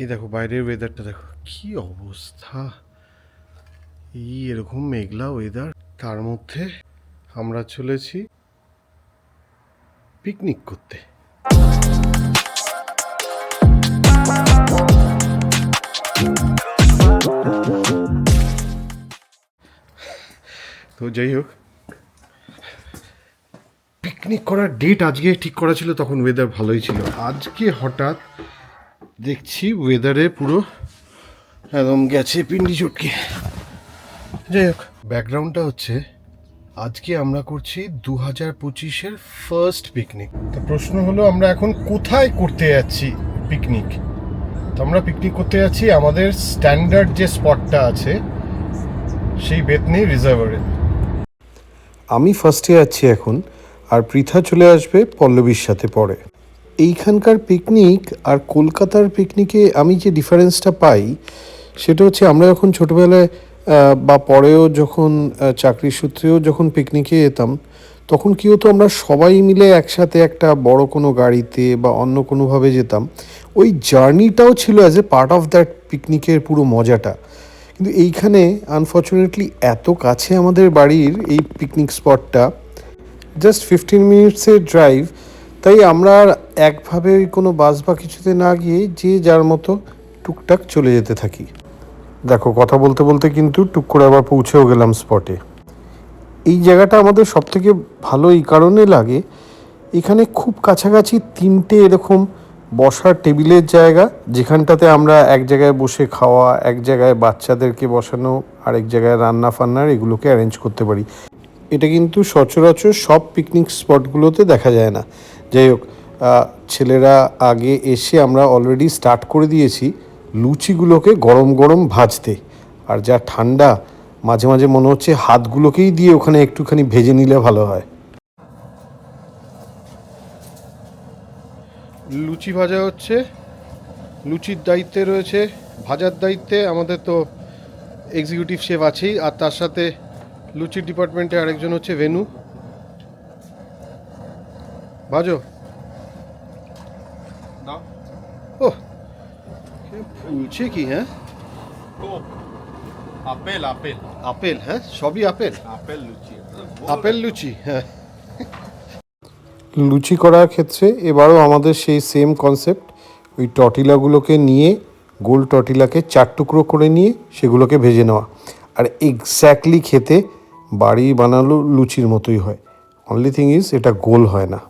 এই দেখো, বাইরের ওয়েদারটা দেখো, কি অবস্থা? এই এরকম মেঘলা ওয়েদার তার মধ্যে আমরা চলেছি পিকনিক করতে। তো যাই হোক পিকনিক করার ডেট আজকে ঠিক করা ছিল, তখন ওয়েদার ভালোই ছিল। আজকে হঠাৎ দেখছি ওয়েদারে পুরো একদম গেছে পিন্ডি চটকে। যাই হোক ব্যাকগ্রাউন্ডটা হচ্ছে, আজকে আমরা করছি দু হাজার পঁচিশের ফার্স্ট পিকনিক তো প্রশ্ন হলো, আমরা এখন কোথায় করতে যাচ্ছি পিকনিক তো আমরা পিকনিক করতে যাচ্ছি আমাদের স্ট্যান্ডার্ড যে স্পটটা আছে, সেই বেতনি রিজার্ভারে আমি ফার্স্টে যাচ্ছি এখন, আর পৃথা চলে আসবে পল্লবীর সাথে পরে। এইখানকার পিকনিক আর কলকাতার পিকনিকে আমি যে ডিফারেন্সটা পাই সেটা হচ্ছে আমরা যখন ছোটোবেলায় বা পরেও যখন আহ, চাকরির সূত্রেও যখন পিকনিকে যেতাম তখন কী হতো আমরা সবাই মিলে একসাথে একটা বড় কোনো গাড়িতে বা অন্য কোনোভাবে যেতাম। ওই জার্নিটাও ছিল as a part of that পিকনিকের পুরো মজাটা। কিন্তু এইখানে আনফর্চুনেটলি এত কাছে আমাদের বাড়ির এই পিকনিক স্পটটা জাস্ট ফিফটিন মিনিটসের ড্রাইভ তাই আমরা একভাবে ওই কোনো বাস বা কিছুতে না গিয়ে যে যার মতো টুকটাক চলে যেতে থাকি। দেখো, কথা বলতে বলতে কিন্তু টুক করে আবার পৌঁছেও গেলাম স্পটে এই জায়গাটা আমাদের সবথেকে ভালো এই কারণে লাগে, এখানে খুব কাছাকাছি তিনটে এরকম বসার টেবিলের জায়গা, যেখানটাতে আমরা এক জায়গায় বসে খাওয়া, এক জায়গায় বাচ্চাদেরকে বসানো আর এক জায়গায় রান্না ফান্নার এগুলোকে অ্যারেঞ্জ করতে পারি। এটা কিন্তু সচরাচর সব পিকনিক স্পটগুলোতে দেখা যায় না। যাই হোক ছেলেরা আগে এসে আমরা অলরেডি স্টার্ট করে দিয়েছি লুচিগুলোকে গরম গরম ভাজতে। আর যা ঠান্ডা, মাঝে মাঝে মনে হচ্ছে হাতগুলোকেই দিয়ে ওখানে একটুখানি ভেজে নিলে ভালো হয়। লুচি ভাজা হচ্ছে, লুচির দায়িত্বে রয়েছে, ভাজার দায়িত্বে আমাদের তো এক্সিকিউটিভ শেফ আছেই, আর তার সাথে লুচির ডিপার্টমেন্টে আরেকজন হচ্ছে ভেনু ভাজো দাও। ও ফুলছে কি হ্যাঁ? Apple apple. আপেল হ্যাঁ? সবই apple? Apple luchi. Apple luchi হ্যাঁ। লুচি করার ক্ষেত্রে এবারও আমাদের সেই সেম কনসেপ্ট ওই টটিলাগুলোকে নিয়ে গোল টটিলাকে চার টুকরো করে নিয়ে সেগুলোকে ভেজে নেওয়া। আর এক্স্যাক্টলি খেতে বাড়ি বানালো লুচির মতোই হয়। অনলি থিং ইজ এটা গোল হয় না।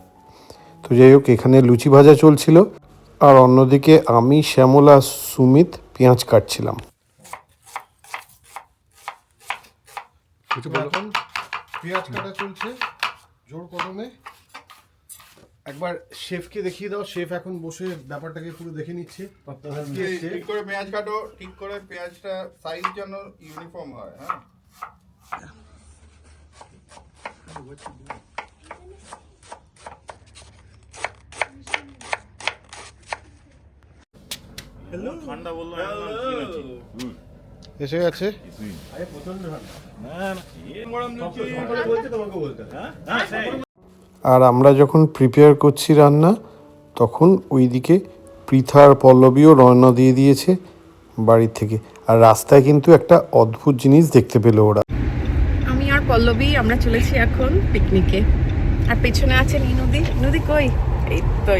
তো যাই হোক এখানে লুচি ভাজা চলছিল। আর অন্যদিকে আমি শ্যামলা সুমিত পেঁয়াজ কাটছিলাম। পেঁয়াজ কাটা চলছে জোর কদমে। একবার শেফকে দেখিয়ে দাও শেফ এখন বসে ব্যাপারটাকে পুরো দেখে নিচ্ছে। ঠিক করে পেঁয়াজ কাটো ঠিক করে পেঁয়াজটা সাইজ যেন ইউনিফর্ম হয় হ্যাঁ। ঠান্ডা বলল এসে গেছে? আর আমরা যখন প্রিপেয়ার করছি রান্না তখন ওইদিকে পৃথা আর পল্লবীও রওনা দিয়ে দিয়েছে বাড়ির থেকে। আর রাস্তায় কিন্তু একটা অদ্ভুত জিনিস দেখতে পেল ওরা। আমি আর পল্লবী আমরা চলেছি এখন পিকনিকে আর পেছনে আছে নদী। নদী কই? এই তো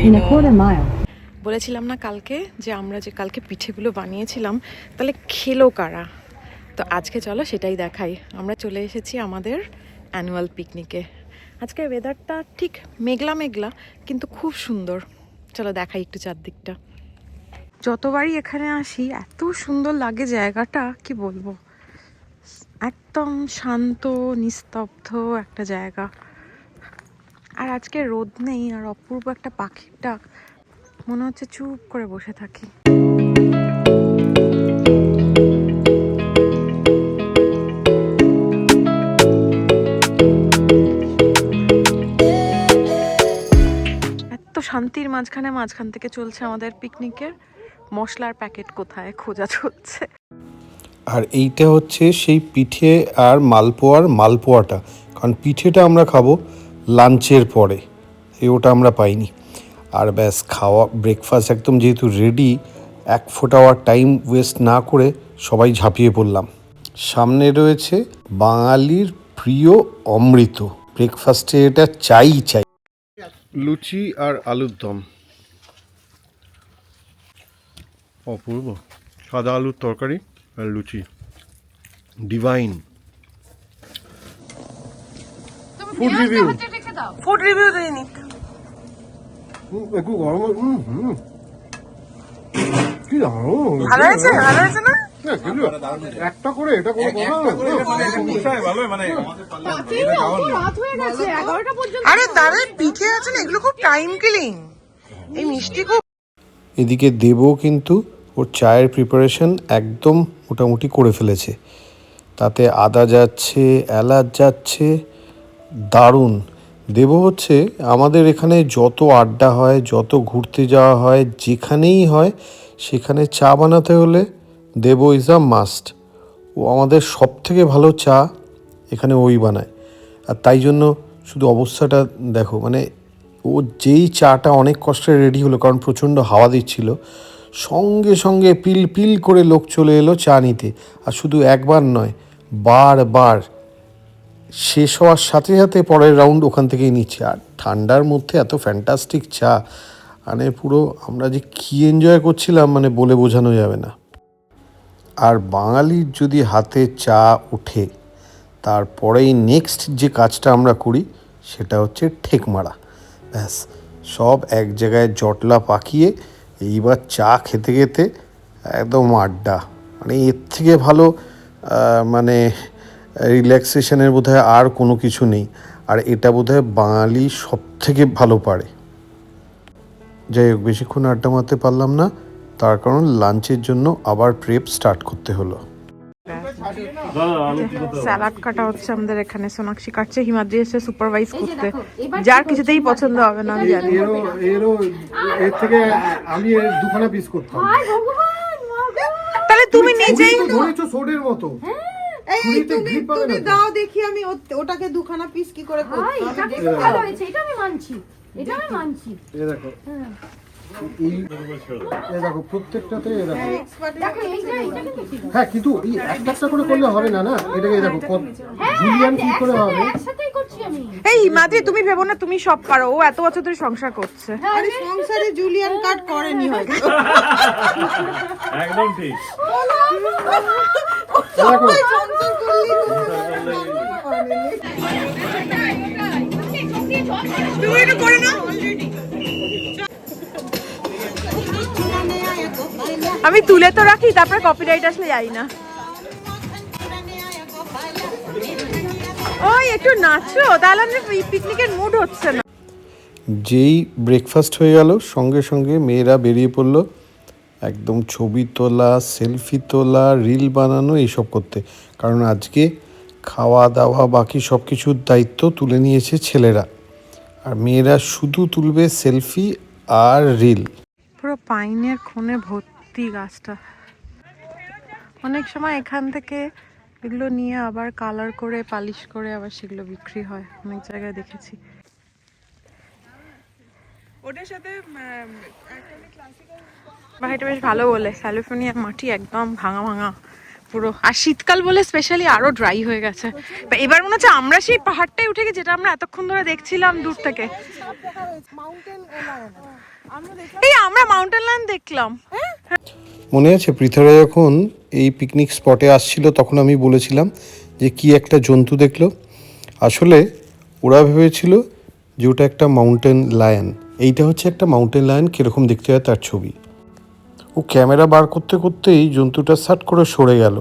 বলেছিলাম না কালকে যে আমরা যে কালকে পিঠেগুলো বানিয়েছিলাম, তাহলে খেলো কারা? তো আজকে চলো সেটাই দেখাই। আমরা চলে এসেছি আমাদের অ্যানুয়াল পিকনিকে আজকে ওয়েদারটা ঠিক মেঘলা মেঘলা, কিন্তু খুব সুন্দর। চলো দেখাই একটু চারদিকটা। যতবারই এখানে আসি, এত সুন্দর লাগে জায়গাটা, কি বলব? একদম শান্ত, নিস্তব্ধ একটা জায়গা। আর আজকে রোদ নেই, আর অপূর্ব একটা পাখির ডাক। মনে হচ্ছে চুপ করে বসে থাকি। এত শান্তির মাঝখানে মাঝখান থেকে চলছে আমাদের পিকনিকের। মশলার প্যাকেট কোথায়? খোঁজা চলছে। আর এইটা হচ্ছে সেই পিঠে আর মালপোয়ার, মালপোয়াটা। কারণ পিঠেটা আমরা খাব লাঞ্চের পরে। এই ওটা আমরা পাইনি। আর ব্যাস খাওয়া ব্রেকফাস্ট একদম যেহেতু রেডি এক ফোটাওয়ার টাইম ওয়েস্ট না করে সবাই ঝাঁপিয়ে পড়লাম। সামনে রয়েছে বাঙালির প্রিয় অমৃত। ব্রেকফাস্টে এটা চাই চাই। লুচি আর আলুর দম। অপূর্ব। সাদা আলুর তরকারি আর luchi. Divine food review food review দিয়ে নিক। একটু গরম হুম হুম কি দারুণ ভালো হয়েছে ভালো হয়েছে না একটা করে এটা কোনো কথা না ভালো আরে দাঁড়ায় পিঠে আছে না এগুলো খুব টাইম কিলিং এই মিষ্টি খুব এদিকে দেবও কিন্তু ওর চায়ের প্রিপারেশন একদম মোটামুটি করে ফেলেছে। তাতে আদা যাচ্ছে এলাচ যাচ্ছে দারুণ। দেব হচ্ছে আমাদের এখানে যত আড্ডা হয়, যত ঘুরতে যাওয়া হয়, যেখানেই হয়, সেখানে চা বানাতে হলে দেব ইজ আ মাস্ট ও আমাদের সব থেকে ভালো চা এখানে ওই বানায়। আর তাই জন্য শুধু অবস্থাটা দেখো মানে ও যেই চাটা অনেক কষ্টে রেডি হলো, কারণ প্রচণ্ড হাওয়া দিচ্ছিল, সঙ্গে সঙ্গে পিল পিল করে লোক চলে এলো চা নিতে। আর শুধু একবার নয়, বারবার শেষ হওয়ার সাথে সাথে পরের রাউন্ড ওখান থেকেই নিচ্ছে। আর ঠান্ডার মধ্যে এত ফ্যান্টাস্টিক চা মানে পুরো আমরা যে কী এনজয় করছিলাম মানে বলে বোঝানো যাবে না। আর বাঙালির যদি হাতে চা ওঠে, তারপরেই নেক্সট যে কাজটা আমরা করি, সেটা হচ্ছে ঠেক মারা ব্যাস, সব এক জায়গায় জটলা পাকিয়ে এইবার চা খেতে খেতে একদম আড্ডা। মানে এর থেকে ভালো মানে রিল্যাক্সেশনের বোধহয় আর কোনো কিছু নেই। আর এটা বোধহয় বাঙালি সব থেকে ভালো পারে। যাই হোক বেশিক্ষণ আড্ডা মারতে পারলাম না। তার কারণ লাঞ্চের জন্য আবার প্রেপ স্টার্ট করতে হলো। স্যালাড কাটা হচ্ছে আমাদের এখানে। সোনাক্ষী কাটছে হিমাদ্রি এসে সুপারভাইজ করতে। যার কিছুতেই পছন্দ হবে না আমি জানি। এর থেকে আমি দুখানা পিস করতাম। তাহলে তুমি নিজেই ধরেছো সোডের মতো। এই তুমি তুমি দাও দেখি আমি ওটাকে দুখানা পিস কি করে করতে এটা ভালো হয়েছে এটা আমি মানছি এটা আমি মানছি। এ দেখো। এই দেখো প্রত্যেকটাতে দেখো। দেখো এইটা এটা কিন্তু ঠিক। হ্যাঁ কিন্তু এই একটা একটা করে করলে হবে না না? এটাকে দেখো হ্যাঁ জুলিয়ান কি করে হবে? একসাথেই করছি আমি। এই হিমাদ্রি তুমি ভেবো না তুমি সব পারো ও এত বছর ধরে সংসার করছে। আরে সংসারে জুলিয়ান কাট করেনি হয়তো। একদম ঠিক। তুমি এটা করে নাও। আমি তুলে তো রাখি তারপরে কপিরাইট আসলে যাই না। ওই একটু নাচো তাহলে আমাদের পিকনিকের মুড হচ্ছে না। যেই ব্রেকফাস্ট হয়ে গেল সঙ্গে সঙ্গে মেয়েরা বেরিয়ে পড়ল। একদম ছবি তোলা সেলফি তোলা রিল বানানো এইসব করতে। কারণ আজকে খাওয়া দাওয়া বাকি সব কিছুর দায়িত্ব তুলে নিয়েছে ছেলেরা। আর মেয়েরা শুধু তুলবে সেলফি আর রিল পুরো পাইনের খুনে ভর্তি গাছটা। অনেক সময় এখান থেকে এগুলো নিয়ে আবার কালার করে পালিশ করে আবার সেগুলো বিক্রি হয়। অনেক জায়গায় দেখেছি। ওটার সাথে এটা বেশ ভালো বলে। ক্যালিফোর্নিয়ার মাটি একদম ভাঙা ভাঙা। পুরো। আর শীতকাল বলে স্পেশালি আরও ড্রাই হয়ে গেছে। এবার মনে হচ্ছে আমরা সেই পাহাড়টাই উঠে গেছি যেটা আমরা এতক্ষণ ধরে দেখছিলাম দূর থেকে। এই আমরা মাউন্টেন লাইন দেখলাম। মনে আছে? পৃথ্বীরা যখন এই পিকনিক স্পটে আসছিল, তখন আমি বলেছিলাম যে কি একটা জন্তু দেখল। আসলে ওরা ভেবেছিল যে ওটা একটা মাউন্টেন লায়ন এইটা হচ্ছে একটা মাউন্টেন লায়ন কীরকম দেখতে হয় তার ছবি। ও ক্যামেরা বার করতে করতেই জন্তুটা সাট করে সরে গেল।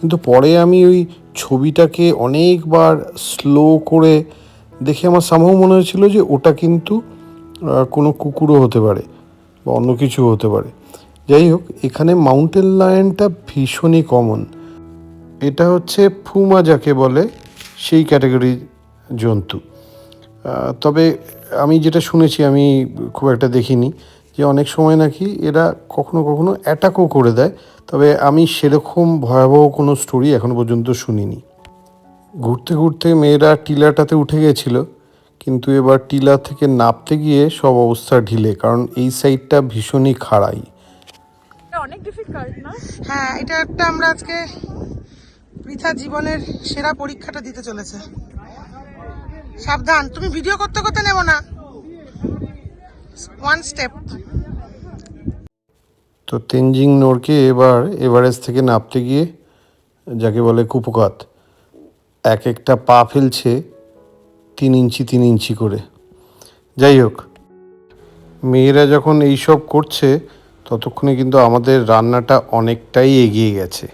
কিন্তু পরে আমি ওই ছবিটাকে অনেকবার স্লো করে দেখে আমার সামহ মনে হয়েছিল যে ওটা কিন্তু কোনো কুকুরও হতে পারে বা অন্য কিছু হতে পারে। যাই হোক এখানে মাউন্টেন লায়নটা ভীষণই কমন এটা হচ্ছে ফুমা যাকে বলে, সেই ক্যাটাগরির জন্তু। তবে আমি যেটা শুনেছি, আমি খুব একটা দেখিনি, যে অনেক সময় নাকি এরা কখনো কখনো অ্যাটাকও করে দেয়। তবে আমি সেরকম ভয়াবহ কোনো স্টোরি এখনও পর্যন্ত শুনিনি। ঘুরতে ঘুরতে মেয়েরা টিলাটাতে উঠে গেছিল, কিন্তু এবার টিলা থেকে নামতে গিয়ে সব অবস্থা ঢিলে, কারণ এই সাইডটা ভীষণই খাড়াই। অনেক ডিফিকাল্ট না? হ্যাঁ এটা একটা আমরা আজকে পৃথা জীবনের সেরা পরীক্ষাটা দিতে চলেছে। সাবধান তুমি ভিডিও করতে করতে নেব না। ওয়ান স্টেপ তো তেনজিং নোরকে এবার এভারেস্ট থেকে নামতে গিয়ে যাকে বলে কুপকাত এক একটা পা ফেলছে তিন ইঞ্চি তিন ইঞ্চি করে। যাই হোক মেয়েরা যখন এইসব করছে ততক্ষণে কিন্তু আমাদের রান্নাটা অনেকটাই এগিয়ে গেছে।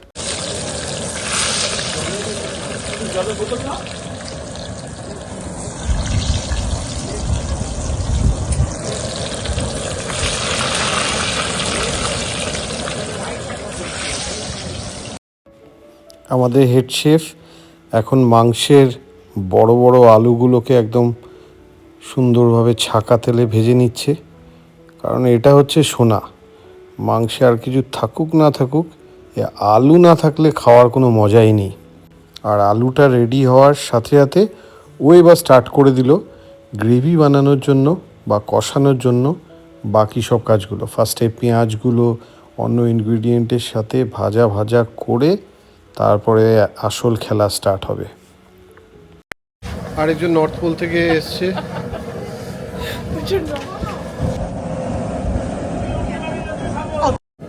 আমাদের হেড শেফ এখন মাংসের বড় বড় আলুগুলোকে একদম সুন্দরভাবে ছাকা তেলে ভেজে নিচ্ছে। কারণ এটা হচ্ছে সোনা। মাংসে আর কিছু থাকুক না থাকুক এ আলু না থাকলে খাওয়ার কোনো মজাই নেই। আর আলুটা রেডি হওয়ার সাথে সাথে ও এবার স্টার্ট করে দিল গ্রেভি বানানোর জন্য বা কষানোর জন্য বাকি সব কাজগুলো। ফার্স্টে পেঁয়াজগুলো অন্য ইনগ্রিডিয়েন্টের সাথে ভাজা ভাজা করে তারপরে আসল খেলা স্টার্ট হবে। আরেকজন নর্থ পোল থেকে এসছে।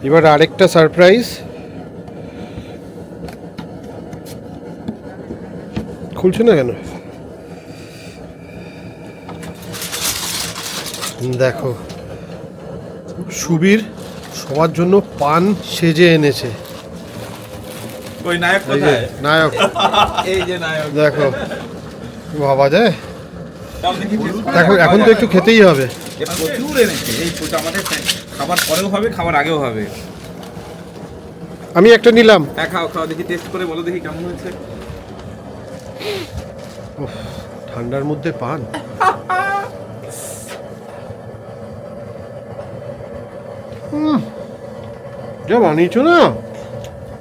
এবার আরেকটা সারপ্রাইজ খুলছে না কেন? দেখো সুবীর সবার জন্য পান সেজে এনেছে। নায়ক নায়ক। এই যে নায়ক। দেখো ভাবা যায়? দেখো এখন তো একটু খেতেই হবে। প্রচুর এনেছে। এই প্রচুর আমাদের খাবার পরেও হবে খাবার আগেও হবে। আমি একটা নিলাম। হ্যাঁ খাও খাও দেখি টেস্ট করে বলো দেখি কেমন হয়েছে। ঠান্ডার মধ্যে পান? যা বানিয়েছো না?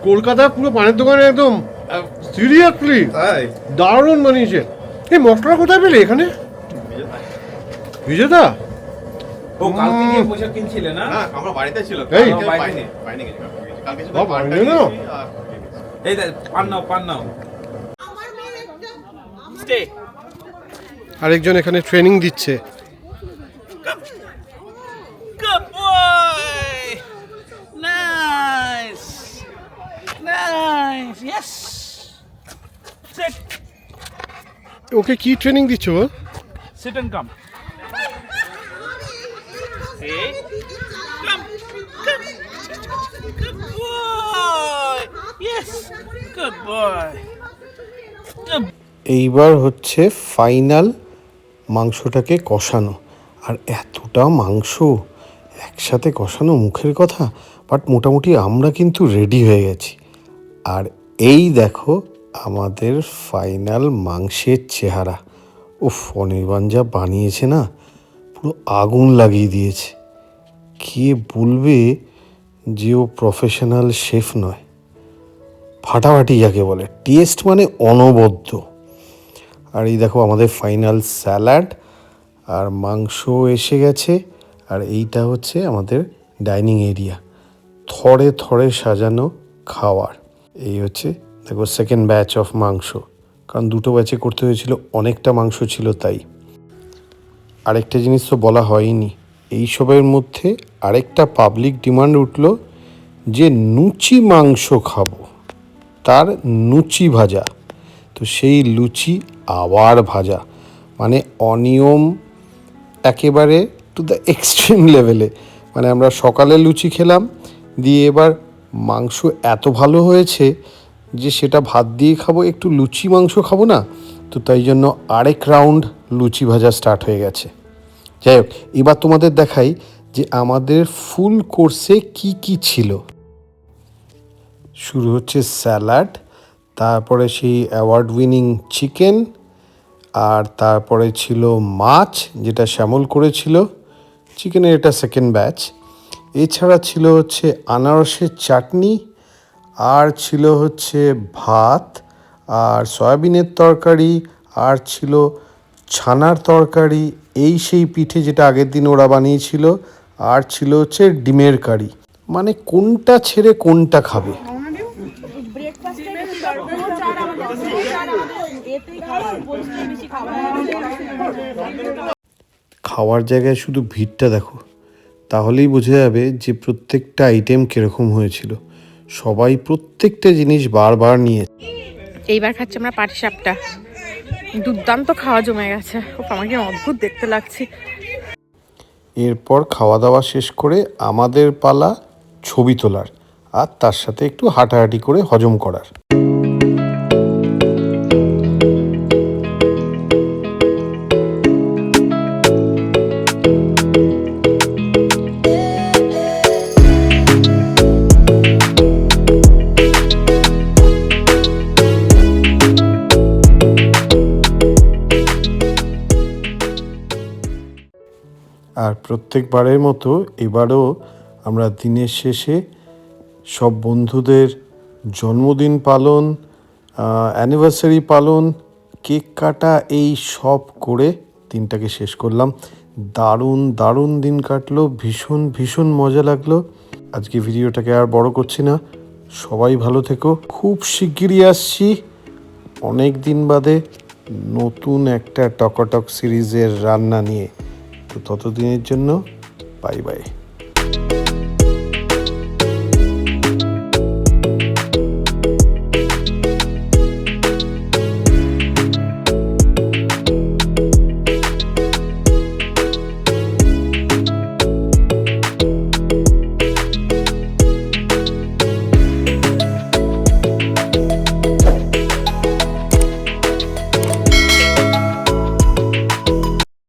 কলকাতা পুরো পানের দোকানে একদম সিরিয়াসলি দারুণ বানিয়েছে। এই মশলা কোথায় পেলে এখানে? বিজেতা? ও কালকে গিয়ে পোশাক কিনছিলে না? না আমরা বাড়িতে ছিল। এই, বাইরে। বাইরে গেছি কালকে পানটা বাইরে না? এই দেখ পান নাও পান নাও। আরেকজন এখানে ট্রেনিং দিচ্ছে! ওকে কি ট্রেনিং দিচ্ছ ও? Sit and Good boy! Yes! Good boy! এইবার হচ্ছে ফাইনাল মাংসটাকে কষানো আর এতটা মাংস একসাথে কষানো মুখের কথা বাট মোটামুটি আমরা কিন্তু রেডি হয়ে গেছি আর এই দেখো আমাদের ফাইনাল মাংসের চেহারা উফ, অনির্বাণ যা বানিয়েছে না পুরো আগুন লাগিয়ে দিয়েছে। কে বলবে যে ও প্রফেশনাল শেফ নয়? ফাটাফাটি যাকে বলে। টেস্ট মানে অনবদ্য। আর এই দেখো আমাদের ফাইনাল স্যালাড আর মাংস এসে গেছে, আর এইটা হচ্ছে আমাদের ডাইনিং এরিয়া থরে থরে সাজানো খাওয়ার। এই হচ্ছে দেখো সেকেন্ড ব্যাচ অফ মাংস। কারণ দুটো ব্যাচে করতে হয়েছিল, অনেকটা মাংস ছিল তাই। আরেকটা জিনিস তো বলা হয়নি। এইসবের মধ্যে আরেকটা পাবলিক ডিমান্ড উঠল যে নুচি মাংস খাব। তার লুচি ভাজা। তো সেই লুচি আবার ভাজা। মানে অনিয়ম একেবারে টু দ্য এক্সট্রিম লেভেলে মানে আমরা সকালে লুচি খেলাম, দিয়ে এবার মাংস এত ভালো হয়েছে যে সেটা ভাত দিয়ে খাব, একটু লুচি মাংস খাব না? তো তাই জন্য আরেক রাউন্ড লুচি ভাজা স্টার্ট হয়ে গেছে। যাই হোক, এবার তোমাদের দেখাই যে আমাদের ফুল কোর্সে কি কি ছিল। শুরু হচ্ছে স্যালাড তারপরে সেই অ্যাওয়ার্ড উইনিং চিকেন আর তারপরে ছিল মাছ, যেটা শ্যামল করেছিল। চিকেনের এটা সেকেন্ড ব্যাচ এছাড়া ছিল হচ্ছে আনারসের চাটনি, আর ছিল হচ্ছে ভাত, আর সয়াবিনের তরকারি, আর ছিল ছানার তরকারি, এই সেই পিঠে যেটা আগের দিন ওরা বানিয়েছিল, আর ছিল হচ্ছে ডিমের কারি। মানে কোনটা ছেড়ে কোনটা খাবে? খাওয়ার জায়গায় শুধু ভিড়টা দেখো। তাহলেই বোঝা যাবে যে প্রত্যেকটা আইটেম কীরকম হয়েছিল। সবাই প্রত্যেকটা জিনিস বারবার নিয়ে এইবার খাচ্ছি আমরা পাটিসাপটা। দুর্দান্ত খাওয়া জমে গেছে। আমাকে অদ্ভুত দেখতে লাগছে। এরপর খাওয়া দাওয়া শেষ করে আমাদের পালা ছবি তোলার, আর তার সাথে একটু হাঁটাহাঁটি করে হজম করার। আর প্রত্যেকবারের মতো এবারও আমরা দিনের শেষে সব বন্ধুদের জন্মদিন পালন অ্যানিভার্সারি পালন, কেক কাটা এই সব করে দিনটাকে শেষ করলাম। দারুণ দারুণ দিন কাটলো, ভীষণ ভীষণ মজা লাগল। আজকে ভিডিওটাকে আর বড় করছি না। সবাই ভালো থেকো। খুব শিগগিরই আসছি। অনেক দিন বাদে নতুন একটা টকটক সিরিজের রান্না নিয়ে। তো ততদিনের জন্য বাই বাই।